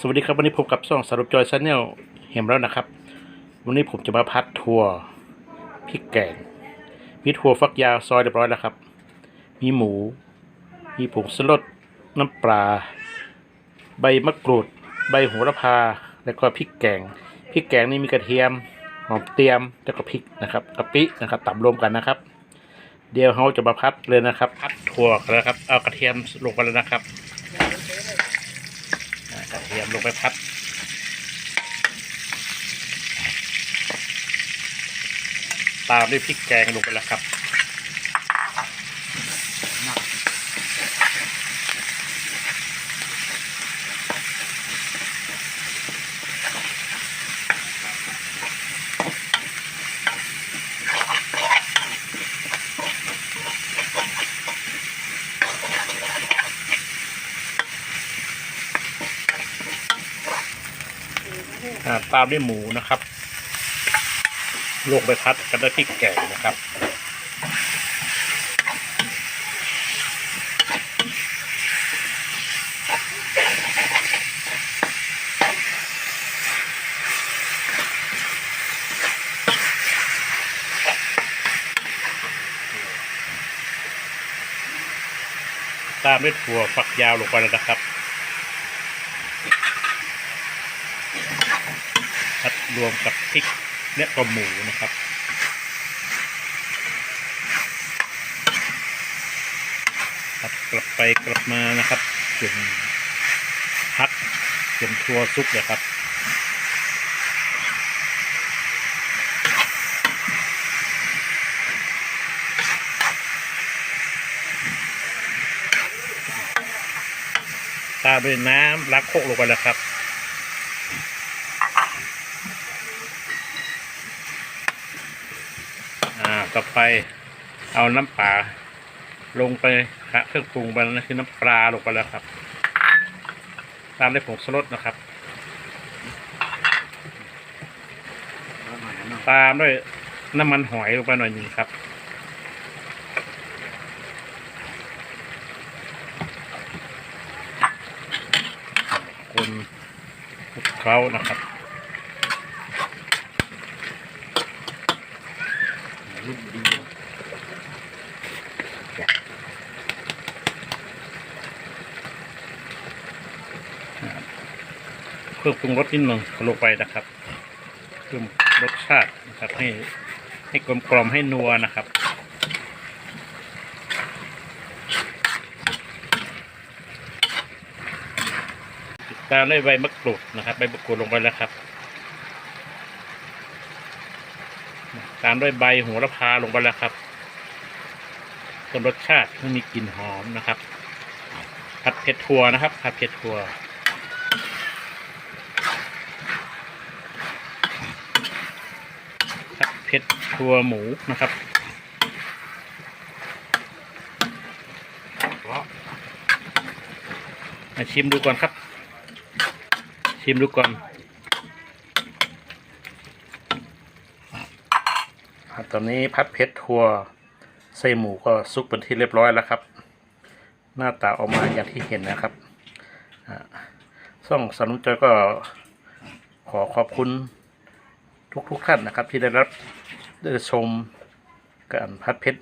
สวัสดีครับวันนี้พบกับช่องสรุปจอยชาแนลเห็นแล้วนะครับ วันนี้ผมจะมาพัดทัวร์พริกแกงมีถั่วฟักยาวซอยเรียบร้อยแล้วครับ มีหมู มีผงสลดน้ำปลา ใบมะกรูด ใบโหระพา แล้วก็พริกแกงพริกแกงนี่มีกระเทียมหอมเตียมแล้วก็พริกนะครับกะปินะครับตำรวมกันนะครับ เดี๋ยวเราจะมาพัดเลยนะครับ พัดถั่วกันแล้วครับเอากระเทียมลงไปแล้วนะครับ ยมลงไปพับตามด้วยพริกแกงลงไปแล้วครับ อ่าตามด้วยหมูนะครับลงไปพัดกันด้วยพริกแกงนะครับตามด้วยถั่วฝักยาวลงไปแล้วนะครับ พัด รวมกับพริกและก็หมูนะครับพัดกลับไปกลับมานะครับจนพักจนทัวซุปเลยครับตามด้วยน้ำลักโคกลงไปแล้วครับ อ่า ต่อไปเอาน้ำปลาลงไปครับเครื่องปรุงไปนั่นคือน้ำปลาลงไปแล้วครับ ตามด้วยผงชูรสนะครับ ตามด้วยน้ำมันหอยลงไปหน่อยหนึงครับคนคลุกเคล้านะครับ เพิ่มปรุงรสนิดหนึ่งลงไปนะครับเพิ่มรสชาตินะครับให้ให้กลมกล่อมให้นัวนะครับตามด้วยใบมะกรูดนะครับใบมะกรูดลงไปแล้วครับ ตามด้วยใบโหัวระพาลงไปแล้วครับเพิ่มรสชาติให้มีกลิ่นหอมนะครับ ผัดเผ็ดถั่วนะครับ ผัดเผ็ดถั่วผัดเผ็ดถั่วหมูนะครับมาชิมดูก่อนครับ ชิมดูก่อนอ่า ตอนนี้พัดเพชรทัวใส่หมูก็ซุกเป็นที่เรียบร้อยแล้วครับ หน้าตาออกมาอย่างที่เห็นนะครับอ่าส่องสนุนจอยก็ขอขอบคุณทุกทุกๆท่านนะครับ ที่ได้รับได้ชมการพัดเพชร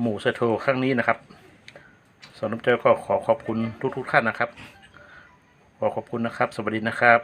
หมูใส่ถั่วครั้งนี้นะครับสอนน้ำใจก็ขอขอบคุณทุกทุกท่านนะครับ ขอขอบคุณนะครับ สวัสดีนะครับ